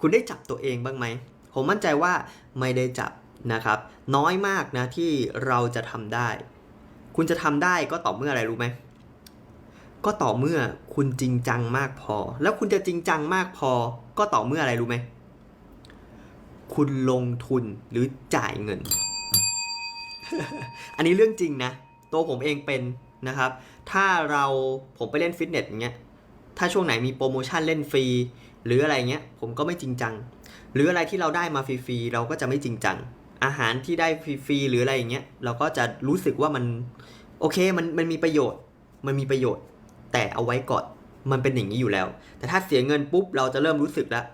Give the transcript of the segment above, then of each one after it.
คุณได้จับตัวเองบ้างไหม ผมมั่นใจว่าไม่ได้จับนะครับ น้อยมากนะที่เราจะทำได้ คุณจะทำได้ก็ต่อเมื่ออะไรรู้ไหม ก็ต่อเมื่อคุณจริงจังมากพอ แล้วคุณจะจริงจังมากพอ ก็ต่อเมื่ออะไรรู้ไหม คุณลงทุนหรือจ่ายเงิน อันนี้เรื่องจริงนะ ตัวผมเองเป็นนะครับ ถ้าเราผมไปเล่นฟิตเนสอย่างเงี้ย ถ้าช่วงไหนมีโปรโมชั่นเล่นฟรี หรืออะไรเงี้ยผมก็ไม่จริงจัง หรืออะไรที่เราได้มาฟรีๆเราก็จะไม่จริงจัง อาหารที่ได้ฟรีๆหรืออะไรอย่างเงี้ยเราก็จะรู้สึกว่ามันโอเคมันมันมีประโยชน์ มันมีประโยชน์ แต่เอาไว้ก่อนมันเป็นอย่างนี้อยู่แล้ว แต่ถ้าเสียเงินปุ๊บเราจะเริ่มรู้สึกแล้ว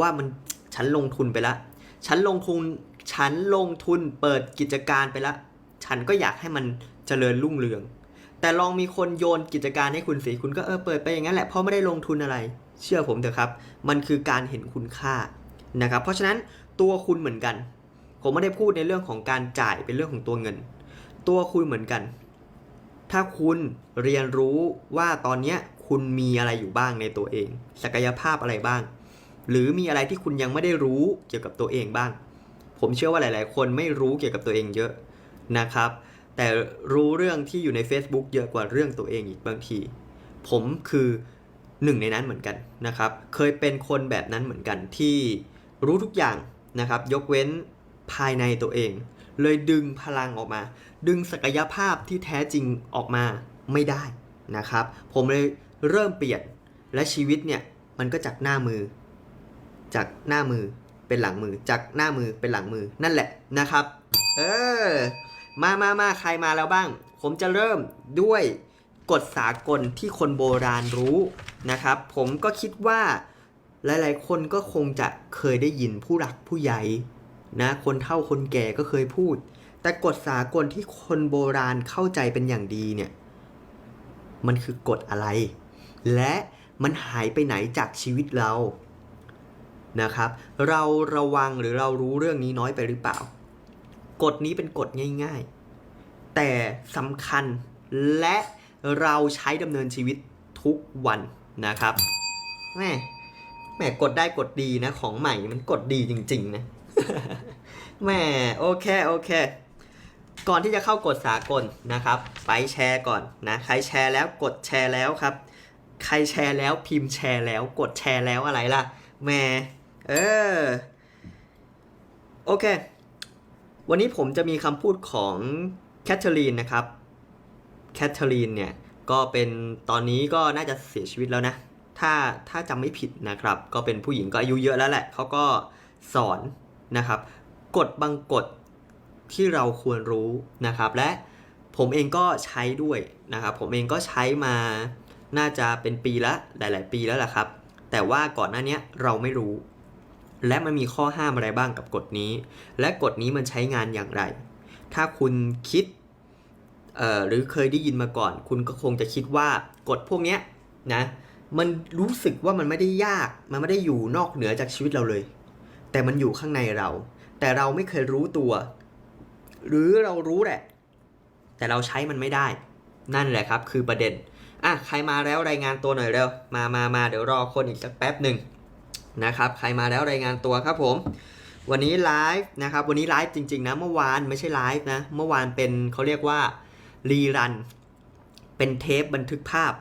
ว่ามันฉันลงทุนไปละฉันลงทุนฉันลงทุนเปิดกิจการไปละฉันก็อยากให้มันเจริญรุ่งเรือง แต่ลองมีคนโยนกิจการให้คุณสิคุณก็เออเปิดไปอย่างนั้นแหละเพราะไม่ได้ลงทุนอะไร เชื่อผมเถอะครับ มันคือการเห็นคุณค่านะครับ เพราะฉะนั้นตัวคุณเหมือนกัน ผมไม่ได้พูดในเรื่องของการจ่ายเป็นเรื่องของตัวเงิน ตัวคุณเหมือนกัน ถ้าคุณเรียนรู้ว่าตอนนี้คุณมีอะไรอยู่บ้างในตัวเอง ศักยภาพอะไรบ้าง หรือมีอะไรที่คุณยังไม่ได้รู้เกี่ยวกับตัวเองบ้าง ผมเชื่อว่าหลาย ๆ คนไม่รู้เกี่ยวกับตัวเองเยอะนะครับ แต่รู้เรื่องที่อยู่ใน Facebook เยอะกว่าเรื่องตัวเองอีกบางที ผมคือ หนึ่งในนั้นเหมือนกันนะครับ เคยเป็นคนแบบนั้นเหมือนกันที่รู้ทุกอย่างนะครับ ยกเว้นภายในตัวเอง เลยดึงพลังออกมา ดึงศักยภาพที่แท้จริงออกมาไม่ได้นะครับ ผมเลยเริ่มเปลี่ยนและชีวิตเนี่ยมันก็จากหน้ามือ จากหน้ามือเป็นหลังมือ จากหน้ามือเป็นหลังมือนั่นแหละนะครับ เออมามามาใครมาแล้วบ้าง ผมจะเริ่มด้วยกฎสากลที่คนโบราณรู้ นะครับ ผมก็คิดว่าหลาย ๆ คนก็คงจะเคยได้ยินผู้หลักผู้ใหญ่นะคนเฒ่าคนแก่ก็เคยพูด แต่กฎสากลที่คนโบราณเข้าใจเป็นอย่างดีเนี่ยมันคือกฎอะไร และมันหายไปไหนจากชีวิตเรานะครับ เราระวังหรือเรารู้เรื่องนี้น้อยไปหรือเปล่า กฎนี้เป็นกฎง่ายๆ แต่สำคัญและเราใช้ดำเนินชีวิตทุกวัน นะครับแม่แม่กดได้กดดีนะของใหม่มันกดดีจริงๆนะแม่โอเคโอเค ก่อนที่จะเข้ากฎสากลนะครับ ไปแชร์ก่อนนะใครแชร์แล้วกดแชร์แล้วครับ ใครแชร์แล้วพิมพ์แชร์แล้วกดแชร์แล้วอะไรล่ะแม่เออโอเค วันนี้ผมจะมีคำพูดของแคทเธอรีนนะครับแคทเธอรีนเนี่ย ก็เป็นตอนนี้ก็น่าจะเสียชีวิตแล้วนะ ถ้าถ้าจำไม่ผิดนะครับ ก็เป็นผู้หญิงก็อายุเยอะแล้วแหละเขาก็สอนนะครับกฎบางกฎที่เราควรรู้นะครับ และผมเองก็ใช้ด้วยนะครับ ผมเองก็ใช้มาน่าจะเป็นปีละหลาย ๆ ปีแล้วแหละครับ แต่ว่าก่อนหน้านี้เราไม่รู้ และมันมีข้อห้ามอะไรบ้างกับกฎนี้ และกฎนี้มันใช้งานอย่างไร ถ้าคุณคิด หรือเคยได้ยินมาก่อน คุณก็คงจะคิดว่ากฎพวกนี้นะมันรู้สึกว่ามันไม่ได้ยาก มันไม่ได้อยู่นอกเหนือจากชีวิตเราเลย แต่มันอยู่ข้างในเรา แต่เราไม่เคยรู้ตัว หรือเรารู้แหละ แต่เราใช้มันไม่ได้ นั่นแหละครับ คือประเด็นอะใครมาแล้วรายงานตัวหน่อยเร็ว มามามาเดี๋ยวรอคนอีกสักแป๊บหนึ่งนะครับ ใครมาแล้วรายงานตัวครับผม วันนี้ไลฟ์นะครับ วันนี้ไลฟ์จริงๆนะ เมื่อวานไม่ใช่ไลฟ์นะ เมื่อวานเป็นเขาเรียกว่า รีรัน เป็นเทปบันทึกภาพ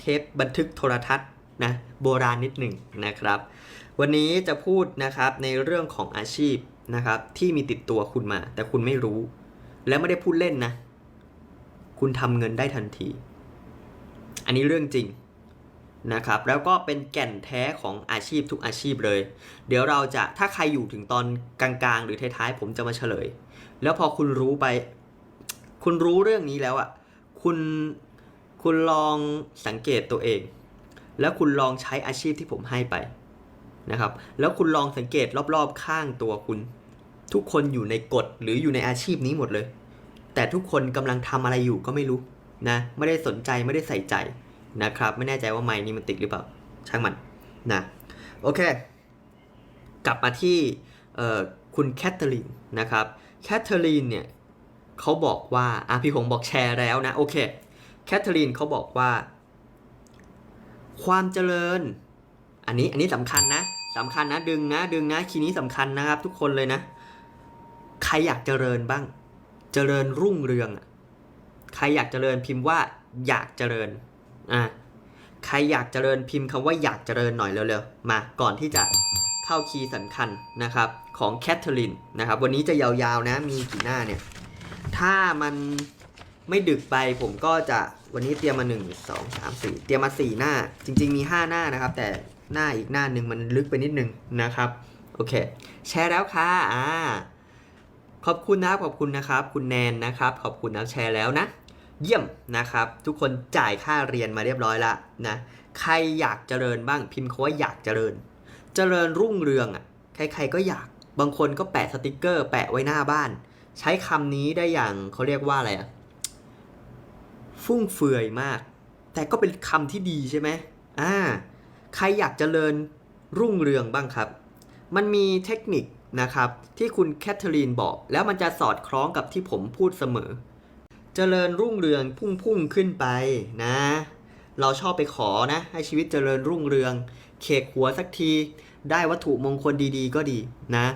เทปบันทึกโทรทัศน์นะโบราณนิดหนึ่งนะครับ วันนี้จะพูดนะครับในเรื่องของอาชีพนะครับ ที่มีติดตัวคุณมา แต่คุณไม่รู้ และไม่ได้พูดเล่นนะ คุณทำเงินได้ทันที อันนี้เรื่องจริงนะครับแล้วก็เป็นแก่นแท้ของอาชีพทุกอาชีพเลย เดี๋ยวเราจะถ้าใครอยู่ถึงตอนกลางๆ หรือท้ายๆผมจะมาเฉลย แล้วพอคุณรู้ไป คุณรู้เรื่องนี้แล้วอะ คุณคุณลองสังเกตตัวเอง แล้วคุณลองใช้อาชีพที่ผมให้ไปนะครับ แล้วคุณลองสังเกตรอบๆข้างตัวคุณ ทุกคนอยู่ในกฎหรืออยู่ในอาชีพนี้หมดเลย แต่ทุกคนกำลังทำอะไรอยู่ก็ไม่รู้นะไม่ได้สนใจไม่ได้ใส่ใจนะครับ ไม่แน่ใจว่าไม้นี้มันติดหรือเปล่า ช่างมันนะโอเค กลับมาที่คุณแคทเธอรีนนะครับแคทเธอรีนเนี่ย เขาบอกว่าอะพี่หงบอกแชร์แล้วนะ โอเค แคทเธอรีนเขาบอกว่า ความเจริญ อันนี้อันนี้สำคัญนะสำคัญนะ ดึงนะ ดึงนะคีย์นี้สำคัญนะครับ ทุกคนเลยนะ ใครอยากเจริญบ้าง เจริญรุ่งเรือง ใครอยากเจริญพิมพ์ว่า อยากเจริญ อะใครอยากเจริญพิมพ์คำว่าอยากเจริญหน่อยเร็วๆ มาก่อนที่จะเข้าคีย์สำคัญนะครับ ของแคทเธอรีนนะครับ วันนี้จะยาวๆนะ มีกี่หน้าเนี่ย ถ้ามันไม่ดึกไปผมก็จะวันนี้เตรียมมา1 2 3 4เตรียมมา4หน้า จริง ๆ มี5หน้านะครับ แต่หน้าอีกหน้าหนึ่งมันลึกไปนิดนึงนะครับ โอเค แชร์แล้วค่ะอ่าขอบคุณนะครับขอบคุณนะครับ คุณแนนนะครับ ขอบคุณนะแชร์แล้วนะ เยี่ยมนะครับ ทุกคนจ่ายค่าเรียนมาเรียบร้อยละนะใครอยากเจริญบ้างพิมพ์คาว่าอยากเจริญ เจริญรุ่งเรืองอะใครๆก็อยากบางคนก็แปะสติกเกอร์ แปะไว้หน้าบ้าน ใช้คำนี้ได้อย่างเขาเรียกว่าอะไรอะฟุ่มเฟือยมาก แต่ก็เป็นคำที่ดีใช่ไหมอ่า ใครอยากจเจริญรุ่งเรืองบ้างครับ มันมีเทคนิคนะครับ ที่คุณแคทเธอรีนบอก แล้วมันจะสอดคล้องกับที่ผมพูดเสมอเจริญรุ่งเรืองพุ่งพุ่งขึ้นไปนะ เราชอบไปขอนะ ให้ชีวิตเจริญรุ่งเรืองเคกหัวสักที ได้วัตถุมงคลดีๆ ก็ดีนะ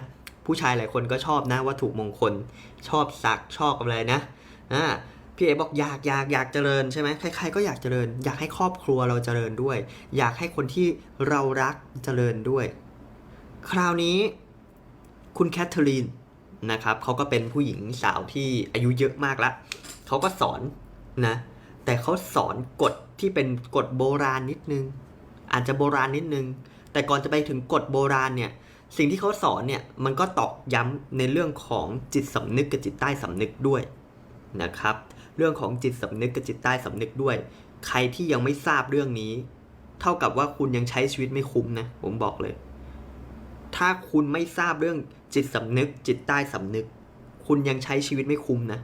ผู้ชายหลายคนก็ชอบนะวัตถุมงคล ชอบสักชอบอะไรนะอ่าพี่เอบอกอยากอยากอยากเจริญใช่ไหมใครๆก็อยากเจริญ อยากให้ครอบครัวเราเจริญด้วย อยากให้คนที่เรารักเจริญด้วย คราวนี้คุณแคทเธอรีนนะครับเขาก็เป็นผู้หญิงสาวที่อายุเยอะมากแล้วเขาก็สอนนะ แต่เขาสอนกฎที่เป็นกฎโบราณนิดนึง อาจจะโบราณนิดนึง แต่ก่อนจะไปถึงกฎโบราณเนี่ย สิ่งที่เขาสอนเนี่ยมันก็ตอกย้ำในเรื่องของจิตสำนึกกับจิตใต้สำนึกด้วยนะครับ เรื่องของจิตสำนึกกับจิตใต้สำนึกด้วย ใครที่ยังไม่ทราบเรื่องนี้ เท่ากับว่าคุณยังใช้ชีวิตไม่คุ้มนะผมบอกเลย ถ้าคุณไม่ทราบเรื่องจิตสำนึก จิตใต้สำนึก คุณยังใช้ชีวิตไม่คุ้มนะ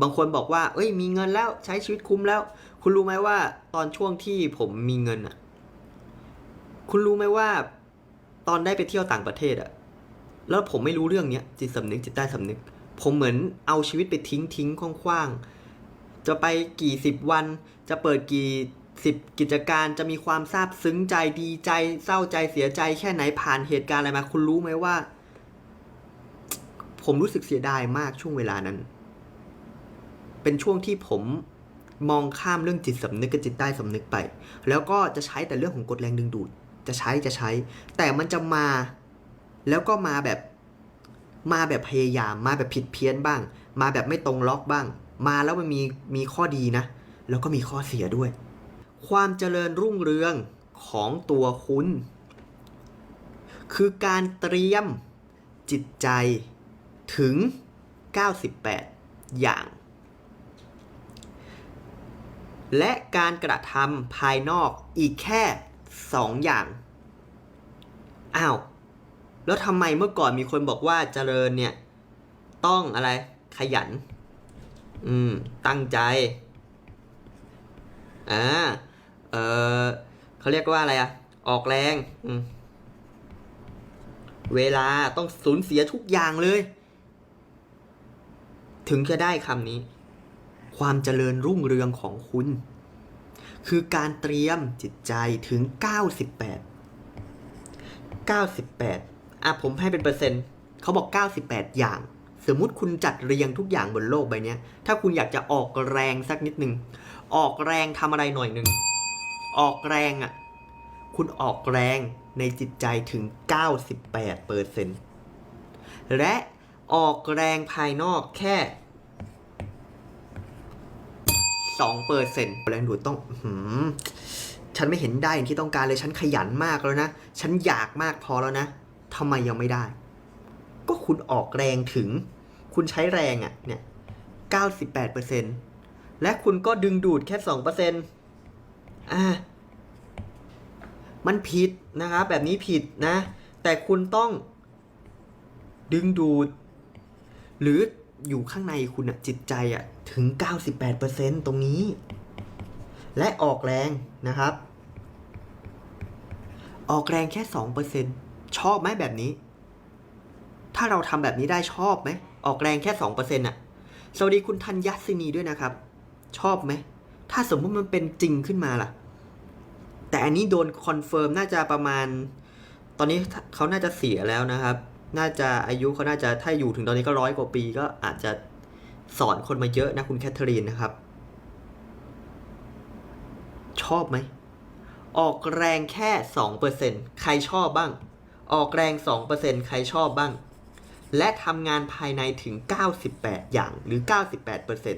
บางคนบอกว่า เอ้ย มีเงินแล้วใช้ชีวิตคุ้มแล้ว คุณรู้ไหมว่าตอนช่วงที่ผมมีเงินอะ คุณรู้ไหมว่า ตอนได้ไปเที่ยวต่างประเทศอะแล้วผมไม่รู้เรื่องเนี้ยจิตสำนึกจิตใต้สำนึก ผมเหมือนเอาชีวิตไปทิ้งทิ้งคว้างๆจะไปกี่สิบวัน จะเปิดกี่สิบกิจการจะมีความซาบซึ้งใจดีใจเศร้าใจเสียใจแค่ไหนผ่านเหตุการณ์อะไรมา คุณรู้ไหมว่า ผมรู้สึกเสียดายมากช่วงเวลานั้น เป็นช่วงที่ผมมองข้ามเรื่องจิตสำนึกกับจิตใต้สำนึกไป แล้วก็จะใช้แต่เรื่องของกฎแรงดึงดูด จะใช้จะใช้ แต่มันจะมา แล้วก็มาแบบมาแบบพยายามมาแบบผิดเพี้ยนบ้าง มาแบบไม่ตรงล็อกบ้าง มาแล้วมันมีมีข้อดีนะ แล้วก็มีข้อเสียด้วย ความเจริญรุ่งเรืองของตัวคุณ คือการเตรียมจิตใจถึง 98 อย่าง และการกระทำภายนอกอีกแค่ 2อย่าง อ้าว แล้วทำไมเมื่อก่อนมีคนบอกว่าเจริญเนี่ย ต้องอะไร ขยัน อืม ตั้งใจ อ่า เออเขาเรียกว่าอะไรอะออกแรง อืม เวลาต้องสูญเสียทุกอย่างเลย ถึงจะได้คำนี้ ความเจริญรุ่งเรืองของคุณ คือการเตรียมจิตใจถึง 98 98 อะผมให้เป็นเปอร์เซ็นต์เขาบอก 98 อย่าง สมมุติคุณจัดเรียงทุกอย่างบนโลกใบนี้ถ้าคุณอยากจะออกแรงสักนิดหนึ่งออกแรงทำอะไรหน่อยหนึ่ง ออกแรงอะ คุณออกแรงในจิตใจถึง 98เปอร์เซนต์และออกแรงภายนอกแค่ 2เปอร์เซ็นต์แรงดูดต้องหือฉันไม่เห็นได้อย่างที่ต้องการเลยฉันขยันมากแล้วนะ ฉันอยากมากพอแล้วนะทำไมยังไม่ได้ ก็คุณออกแรงถึง คุณใช้แรงอะ่ะเนี่ย98เปอร์เซ็นต์และคุณก็ดึงดูดแค่2เปอร์เซ็นต์อ่ามันผิดนะครับแบบนี้ผิดนะ แต่คุณต้องดึงดูด หรือ อยู่ข้างในคุณอะจิตใจอะถึง 98%ตรงนี้ และออกแรงนะครับ ออกแรงแค่ 2%ชอบไหมแบบนี้ ถ้าเราทำแบบนี้ได้ชอบไหม ออกแรงแค่ 2%อะสวัสดีคุณธัญญศินีด้วยนะครับ ชอบไหม ถ้าสมมติมันเป็นจริงขึ้นมาล่ะ แต่อันนี้โดนคอนเฟิร์มน่าจะประมาณ ตอนนี้เขาน่าจะเสียแล้วนะครับ น่าจะอายุเขาน่าจะถ้าอยู่ถึงตอนนี้ก็ร้อยกว่าปีก็อาจจะสอนคนมาเยอะนะคุณแคทเธอรีนนะครับ ชอบไหม ออกแรงแค่สองเปอร์เซ็นใครชอบบ้าง ออกแรงสองเปอร์เซ็นใครชอบบ้าง และทำงานภายในถึง 98 อย่างหรือ 98เปอร์เซ็น